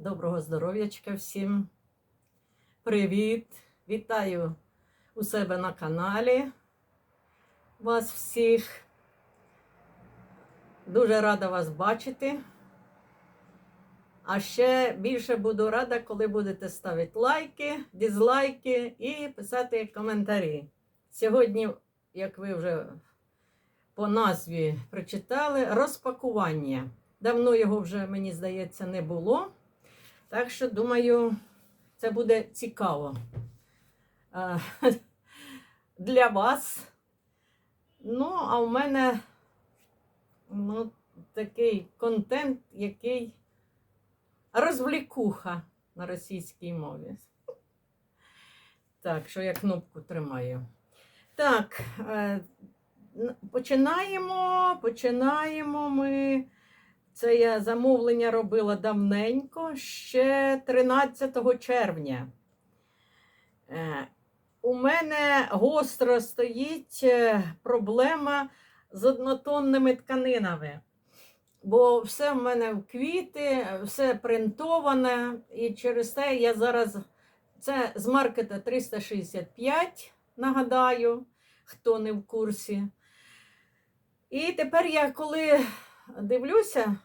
Доброго здоров'ячка всім. Привіт! Вітаю у себе на каналі вас всіх. Дуже рада вас бачити. А ще більше буду рада, коли будете ставити лайки, дизлайки і писати коментарі. Сьогодні, як ви вже по назві прочитали, розпакування. Давно його вже, мені здається, не було. Так що, думаю, це буде цікаво е, для вас. Ну, а в мене ну, такий контент, який розвлікуха на російській мові. Так, що я кнопку тримаю. Так, е, починаємо, починаємо ми. Це я замовлення робила давненько, ще 13 червня. Е, У мене гостро стоїть е, проблема з однотонними тканинами. Бо все в мене в квіти, все принтоване, і через те я зараз це з маркета 365, нагадаю, хто не в курсі. І тепер я коли дивлюся,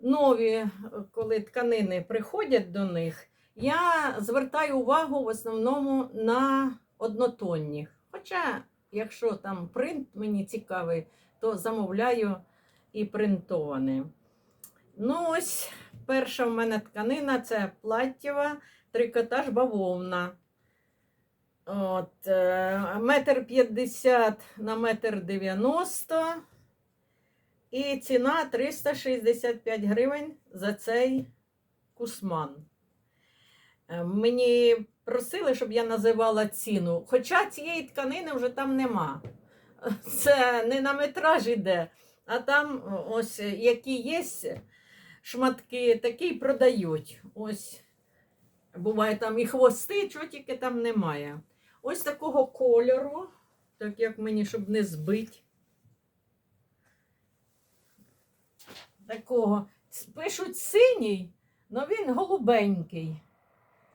нові, коли тканини приходять до них, я звертаю увагу в основному на однотонні. Хоча, якщо там принт мені цікавий, то замовляю і принтований. Ну, ось перша в мене тканина це платтєва трикотаж бавовна. От, е, метр п'ятдесят на метр дев'яносто. І ціна 365 гривень за цей кусман. Е, Мені просили, щоб я називала ціну. Хоча цієї тканини вже там нема. Це не на метраж іде, а там ось які є шматки, такі продають. Ось буває там і хвости, чого тільки там немає. Ось такого кольору, так як мені, щоб не збити. Такого. Пишуть синій, але він голубенький,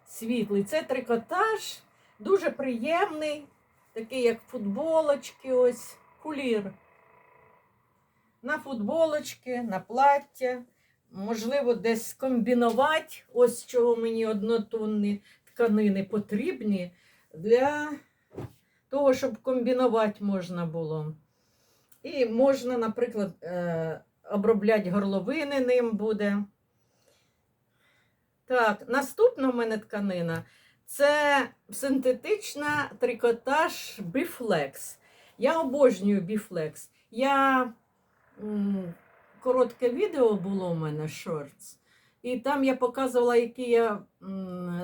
світлий. Це трикотаж, дуже приємний, такий, як футболочки, ось кулір. На футболочки, на плаття. Можливо, десь комбінувати. Ось чого мені однотонні тканини потрібні для того, щоб комбінувати можна було. І можна, наприклад, обробляти горловини ним буде. Так, наступна в мене тканина це синтетична трикотаж Біфлекс. Я обожнюю біфлекс. Я коротке відео було у мене шортс. І там я показувала, які я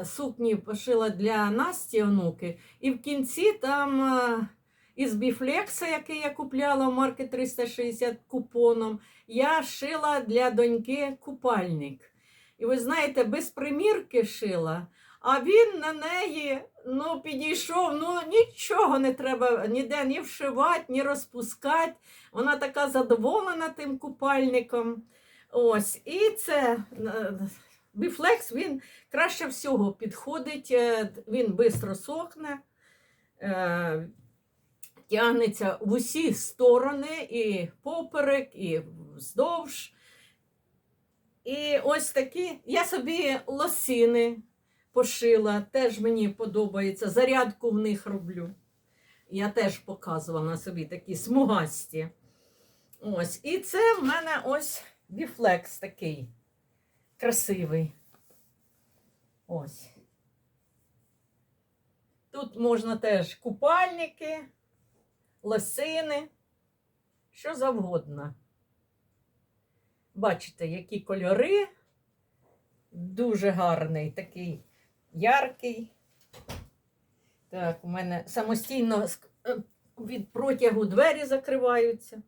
сукні пошила для Насті онуки. І в кінці там е, із біфлекса, який я купляла в марки 360 купоном, я шила для доньки купальник. І ви знаєте, без примірки шила, а він на неї ну, підійшов, ну нічого не треба ніде ні вшивати, ні розпускати. Вона така задоволена тим купальником. Ось, і це е, біфлекс він краще всього підходить, е, він швидко сохне, е, тягнеться в усі сторони, і поперек, і вздовж. І ось такі я собі лосини пошила, теж мені подобається. Зарядку в них роблю. Я теж показувала собі такі смугасті. Ось. І це в мене ось біфлекс такий красивий. Ось. Тут можна теж купальники, лосини, що завгодно. Бачите, які кольори. Дуже гарний, такий яркий. Так, у мене самостійно е, від протягу двері закриваються.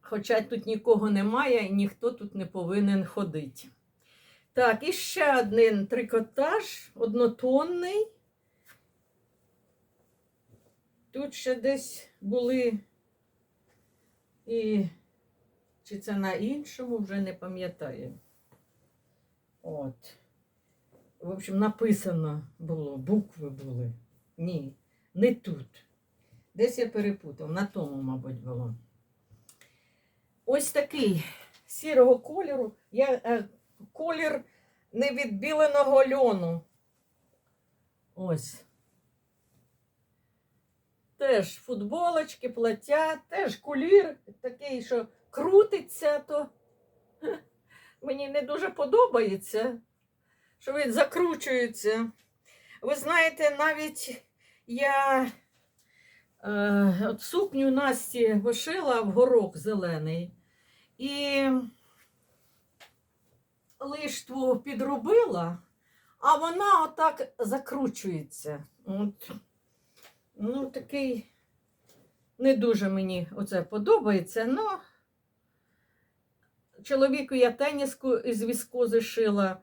Хоча тут нікого немає і ніхто тут не повинен ходити. Так, і ще один трикотаж однотонний. Тут ще десь були і чи це на іншому, вже не пам'ятаю. От. В общем, написано було, букви були. Ні, не тут. Десь я перепутав, на тому, мабуть, було. Ось такий сірого кольору. Я, е, колір невідбіленого льону. Ось. Теж футболочки, плаття, теж кулір такий, що крутиться, то мені не дуже подобається, що він закручується. Ви знаєте, навіть я е, от сукню Насті вишила в горох зелений і лиштву підробила, а вона отак закручується. От. Ну, такий не дуже мені оце подобається. Ну, чоловіку я теніску із віскози шила,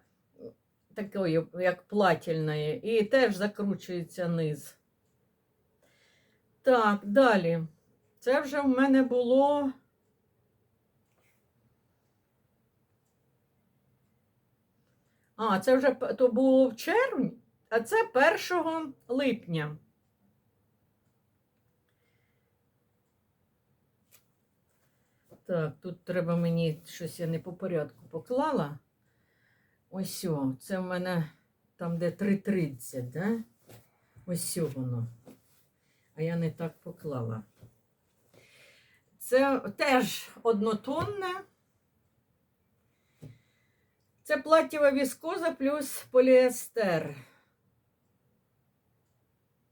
такої, як платільної, і теж закручується низ. Так, далі. Це вже в мене було. А, це вже то було в червні, а це 1 липня. Так, тут треба мені щось я не по порядку поклала. Ось о, це в мене там, де 3,30, да? Ось воно. А я не так поклала. Це теж однотонне. Це платтєва віскоза плюс поліестер.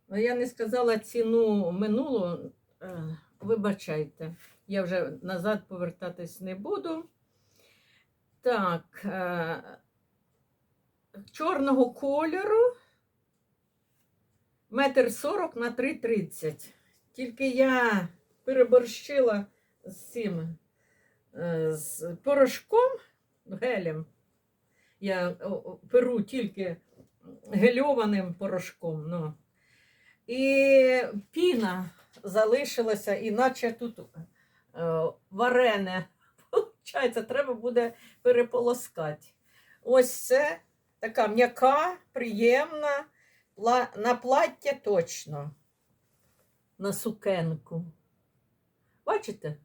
Ну, Я не сказала ціну минулу. Е, Вибачайте, я вже назад повертатись не буду. Так, е, чорного кольору метр сорок на 3,30. Тільки я переборщила з цим е, з порошком, гелем. Я перу тільки гельованим порошком. Ну. І піна залишилася, іначе тут варене. Получається, треба буде переполоскати. Ось це така м'яка, приємна, на плаття точно. На сукенку. Бачите?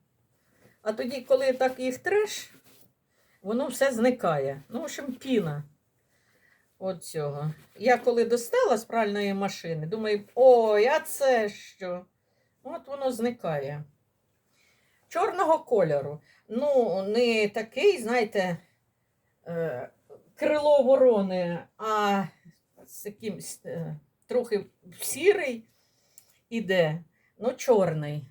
А тоді, коли так їх треш, воно все зникає. Ну, в общем, піна. От цього. Я коли достала з пральної машини, думаю, ой, а це що? От воно зникає. Чорного кольору. Ну, не такий, знаєте, е, крило ворони, а з якимсь е, трохи сірий іде, ну, чорний.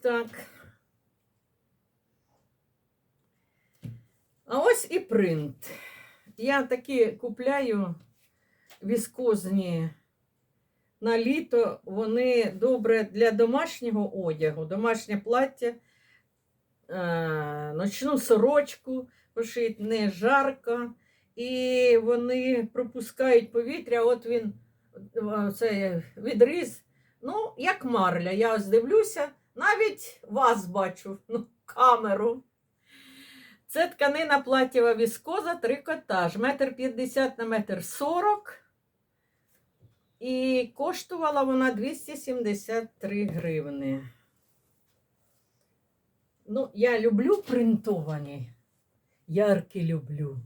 Так. А ось і принт. Я такі купляю віскозні на літо. Вони добре для домашнього одягу, домашнє плаття, е, ночну сорочку пошить, не жарко. І вони пропускають повітря, от він це відріз. Ну, як марля. Я ось дивлюся, навіть вас бачу, ну, камеру. Це тканина платтєва віскоза, трикотаж, метр п'ятдесят на метр сорок. І коштувала вона 273 гривни. Ну, я люблю принтовані. Яркі люблю.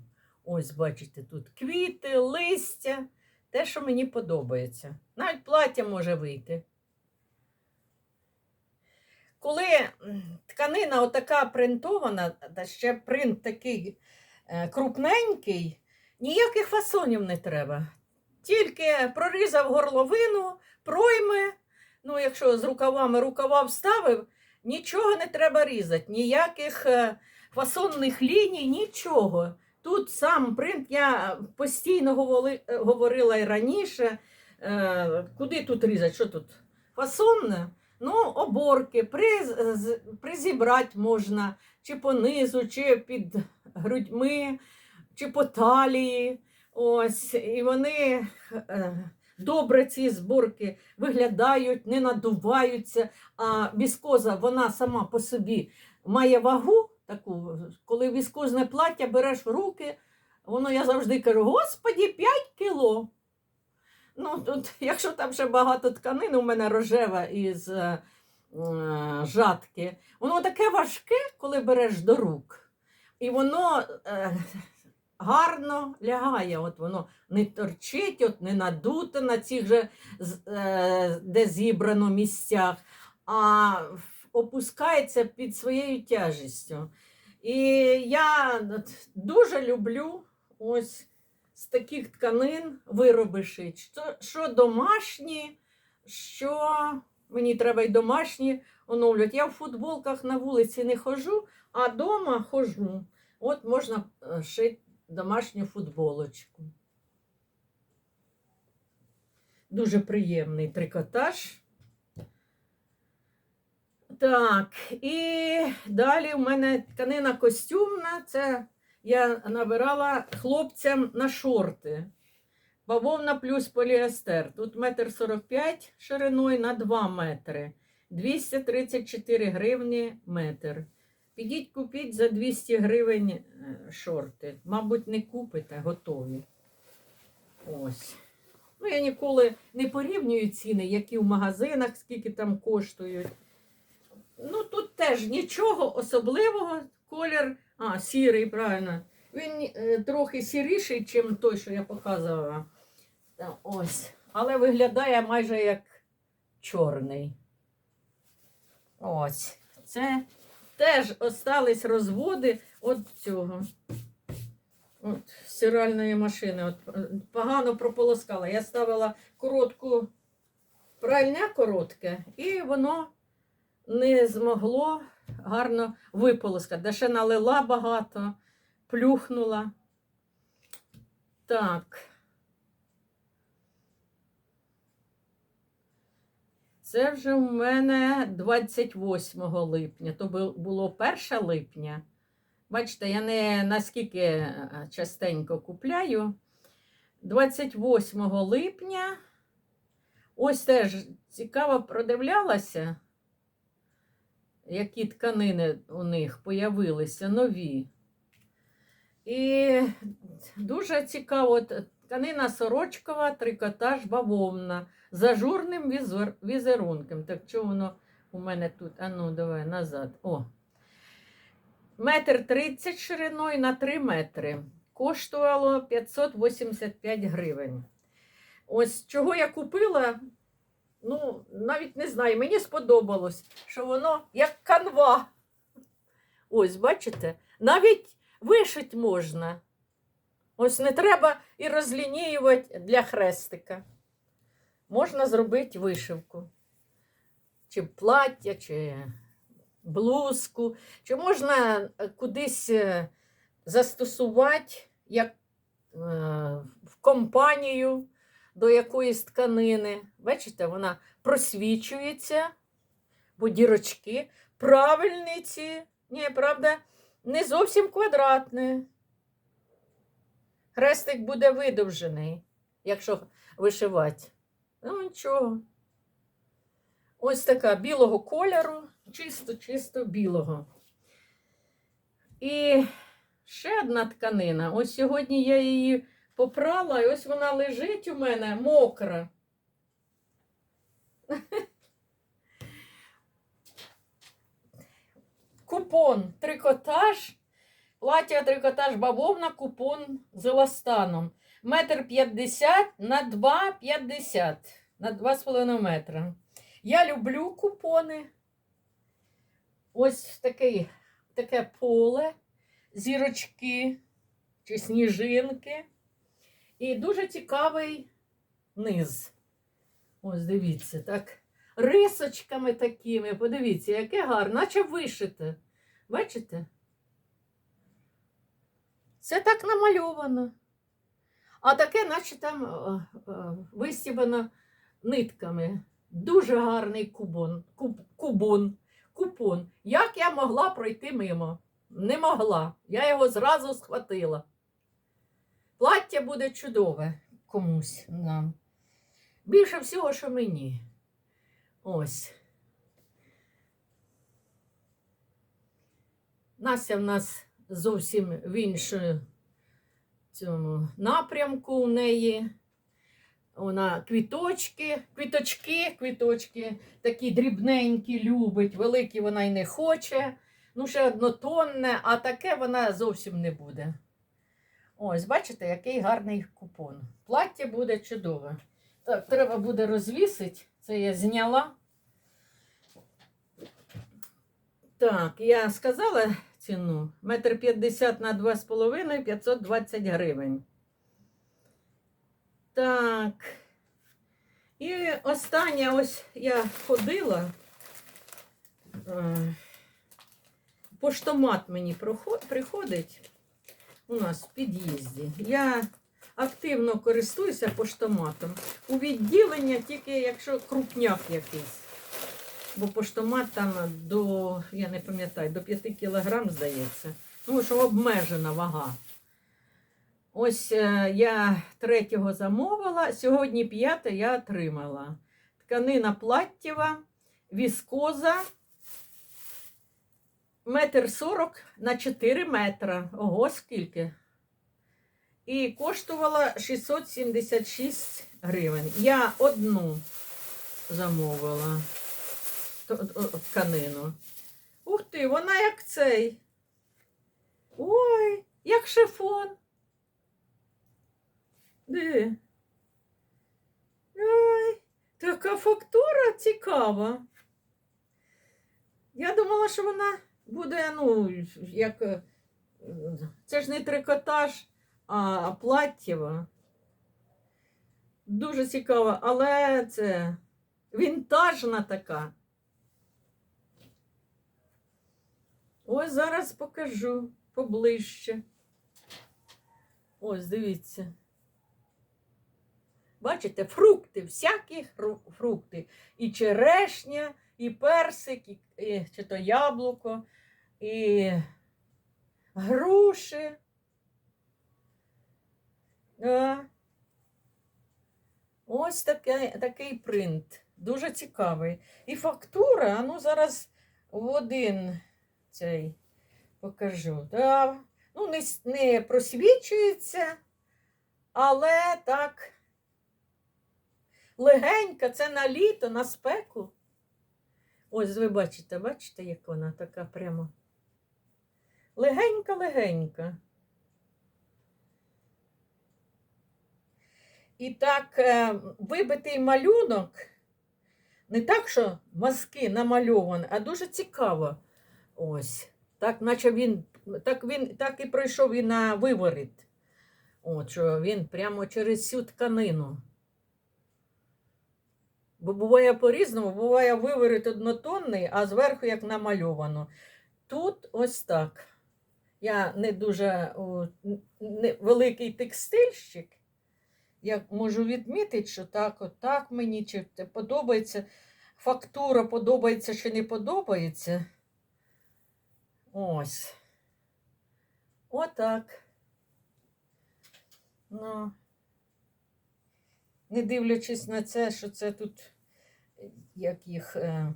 Ось, бачите, тут квіти, листя, те, що мені подобається. Навіть плаття може вийти. Коли тканина отака принтована, та ще принт такий е, крупненький, ніяких фасонів не треба. Тільки прорізав горловину, пройми. Ну, якщо з рукавами рукава вставив, нічого не треба різати, ніяких е, фасонних ліній, нічого. Тут сам принт, я постійно е, говорила і раніше, е, куди тут різати, що тут? Фасонне? Ну, оборки, приз, призібрати можна, чи по низу, чи під грудьми, чи по талії. Ось, і вони е, добре ці зборки виглядають, не надуваються. А віскоза, вона сама по собі має вагу таку, коли віскозне плаття береш в руки, воно я завжди кажу: Господі, 5 кіло. Ну, тут, якщо там ще багато тканин, у мене рожева із е, е, жатки, воно таке важке, коли береш до рук. І воно е, гарно лягає. От воно не торчить, от не надуте на цих же, е, де зібрано місцях, а опускається під своєю тяжістю. І я дуже люблю ось з таких тканин вироби шить. Що, що домашні, що мені треба й домашні оновлювати. Я в футболках на вулиці не хожу, а вдома хожу. От можна е, шити домашню футболочку. Дуже приємний трикотаж. Так, і далі в мене тканина костюмна. Це я набирала хлопцям на шорти. Бавовна плюс поліестер. Тут метр сорок п'ять шириною на 2 метри. 234 гривні метр. Підіть купіть за 200 гривень шорти. Мабуть, не купите, готові. Ось. Ну, я ніколи не порівнюю ціни, які в магазинах, скільки там коштують. Ну, тут теж нічого особливого. Колір, а, сірий, правильно. Він е, трохи сіріший, ніж той, що я показувала. Ось. Але виглядає майже як чорний. Ось. Це теж остались розводи от цього. От, стиральної машини. От, е, погано прополоскала. Я ставила коротку пральня коротке, і воно не змогло гарно виполоскати. Де ще налила багато, плюхнула. Так. Це вже в мене 28 липня. То було 1 липня. Бачите, я не наскільки е, частенько купляю. 28 липня. Ось теж цікаво продивлялася, які тканини у них появилися нові. І дуже цікаво, тканина сорочкова, трикотаж бавовна з ажурним візер- візерунком. Так що воно у мене тут? А ну, давай назад. О. Метр тридцять шириною на 3 метри. Коштувало 585 гривень. Ось чого я купила, ну, навіть не знаю, мені сподобалось, що воно як канва. Ось, бачите, навіть вишить можна. Ось не треба і розлініювати для хрестика. Можна зробити вишивку. Чи плаття, чи блузку, чи можна е, кудись е, застосувати як е, в компанію до якоїсь тканини. Бачите, вона просвічується, бо дірочки правильні ці. Ні, правда, не зовсім квадратні. Хрестик буде видовжений, якщо вишивати. Ну, нічого. Ось така білого кольору, чисто-чисто білого. І ще одна тканина. Ось сьогодні я її попрала, і ось вона лежить у мене мокра. Купон, трикотаж, плаття трикотаж бавовна, купон з еластаном. Метр п'ятдесят на два п'ятдесят, на два з половиною метра. Я люблю купони. Ось такий, таке поле, зірочки чи сніжинки. І дуже цікавий низ. Ось дивіться, так. Рисочками такими. Подивіться, яке гарне, наче вишите. Бачите? Це так намальовано. А таке, наче там е, е, вистібано нитками. Дуже гарний кубон, куб, кубон, купон. Як я могла пройти мимо? Не могла. Я його зразу схватила. Плаття буде чудове комусь нам. Більше всього, що мені. Ось. Настя в нас зовсім в іншому цьому напрямку у неї. Вона квіточки, квіточки, квіточки, такі дрібненькі любить, великі вона й не хоче. Ну, ще однотонне, а таке вона зовсім не буде. Ось, бачите, який гарний купон. Плаття буде чудове. Так, треба буде розвісити. Це я зняла. Так, я сказала ціну. Метр п'ятдесят на два з половиною 520 гривень. Так. І останнє ось я ходила. е, Поштомат мені приходить у нас в під'їзді. Я активно користуюся поштоматом. У відділення тільки якщо крупняк якийсь. Бо поштомат там до, я не пам'ятаю, до 5 кілограм, здається. Тому що обмежена вага. Ось е, я третього замовила, сьогодні п'яте я отримала. Тканина платтєва, віскоза, метр сорок на 4 метра. Ого, скільки. І коштувала 676 гривень. Я одну замовила тканину. Ух ти, вона як цей. Ой, як шифон. Де? Ой, така фактура цікава. Я думала, що вона буде, ну, як. е, Це ж не трикотаж, а платтєва. Дуже цікаво, але це вінтажна така. Ось зараз покажу поближче. Ось, дивіться. Бачите, фрукти, всякі фрукти. І черешня, і персик, і, і чи то яблуко, і груші. Да. Ось таке, такий принт. Дуже цікавий. І фактура, ну зараз в один цей покажу. Да. Ну, не, не просвічується, але так легенька, це на літо, на спеку. Ось ви бачите, бачите, як вона така прямо. Легенька-легенька. І так е, вибитий малюнок, не так, що мазки намальовані, а дуже цікаво. Ось. Так, наче він, так він так і пройшов і на виворіт. От, що він прямо через всю тканину. Бо буває по-різному, буває виворіт однотонний, а зверху як намальовано. Тут ось так. Я не дуже о, не, великий текстильщик. Я можу відмітити, що так, от так мені чи подобається. Фактура подобається чи не подобається. Ось. Отак. Ну, не дивлячись на це, що це тут як їх е,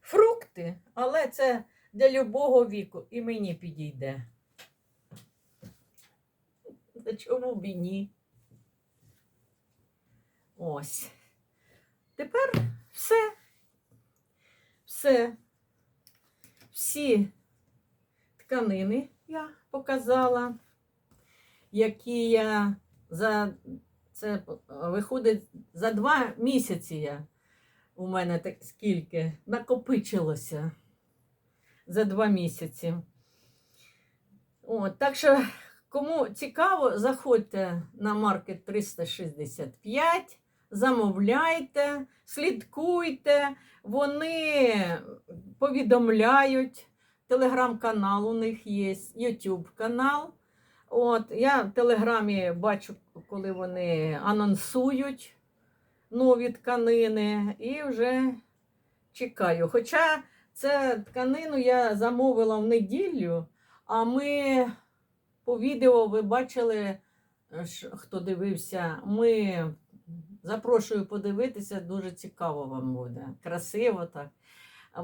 фрукти, але це для любого віку і мені підійде. Та чому б і ні? Ось. Тепер все. Все. Всі тканини я показала, які я за це виходить за два місяці я у мене так скільки накопичилося за два місяці. От, так що, кому цікаво, заходьте на маркет 365, замовляйте, слідкуйте, вони повідомляють. Телеграм-канал у них є, YouTube канал. От, я в Телеграмі бачу, коли вони анонсують нові тканини, і вже чекаю. Хоча це тканину я замовила в неділю, а ми по відео ви бачили, е, хто дивився, ми Запрошую подивитися, дуже цікаво вам буде. Красиво так.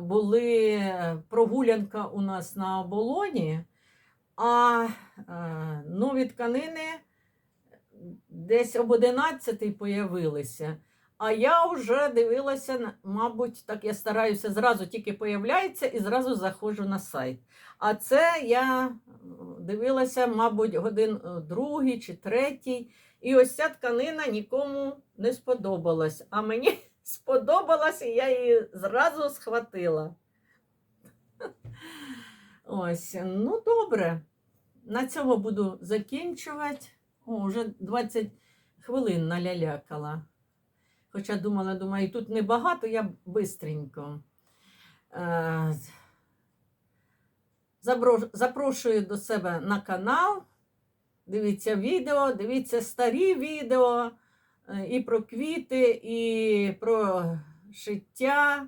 Були прогулянка у нас на оболоні, а е, нові тканини десь об 11 появилися. А я вже дивилася, мабуть, так я стараюся зразу тільки появляється і зразу заходжу на сайт. А це я е, дивилася, мабуть, годин е, другий чи третій. І ось ця тканина нікому не сподобалась. А мені сподобалась, і я її зразу схватила. Ось, ну добре. На цьому буду закінчувати. О, вже 20 хвилин налялякала. Хоча думала, думаю, тут небагато, я бистренько. Е, Запрошую до себе на канал. Дивіться відео, дивіться старі відео е, і про квіти, і про шиття,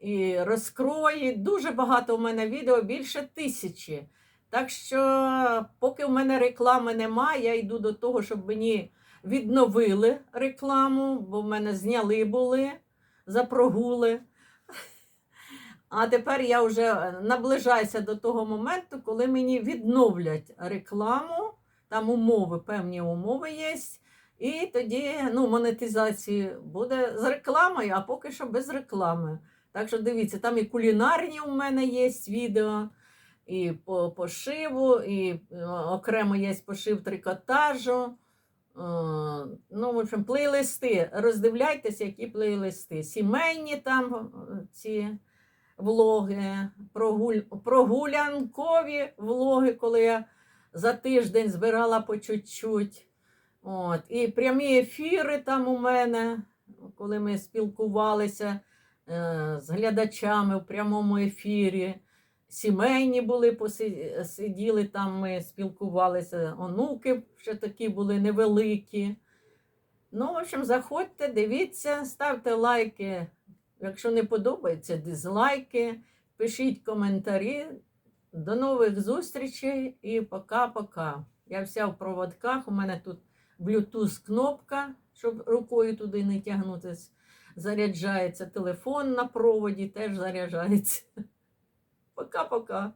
і розкрої. Дуже багато у мене відео, більше тисячі. Так що, поки в мене реклами немає, я йду до того, щоб мені відновили рекламу, бо в мене зняли були за прогули. А тепер я вже наближаюся до того моменту, коли мені відновлять рекламу. Там умови, певні умови є. І тоді ну, монетизація буде з рекламою, а поки що без реклами. Так що дивіться, там і кулінарні у мене є відео, і по пошиву, і е, окремо є пошив трикотажу. Е, Ну, в общем, плейлисти. Роздивляйтеся, які плейлисти. Сімейні там е, ці влоги, прогулянкові влоги, коли я за тиждень збирала по чуть-чуть. От. І прямі ефіри там у мене, коли ми спілкувалися е, з глядачами в прямому ефірі. Сімейні були, поси- сиділи там, ми спілкувалися, онуки ще такі були невеликі. Ну, в общем, заходьте, дивіться, ставте лайки. Якщо не подобається, дизлайки, пишіть коментарі. До нових зустрічей і пока-пока. Я вся в проводках. У мене тут Bluetooth кнопка, щоб рукою туди не тягнутися. Заряджається телефон на проводі, теж заряджається. Пока-пока.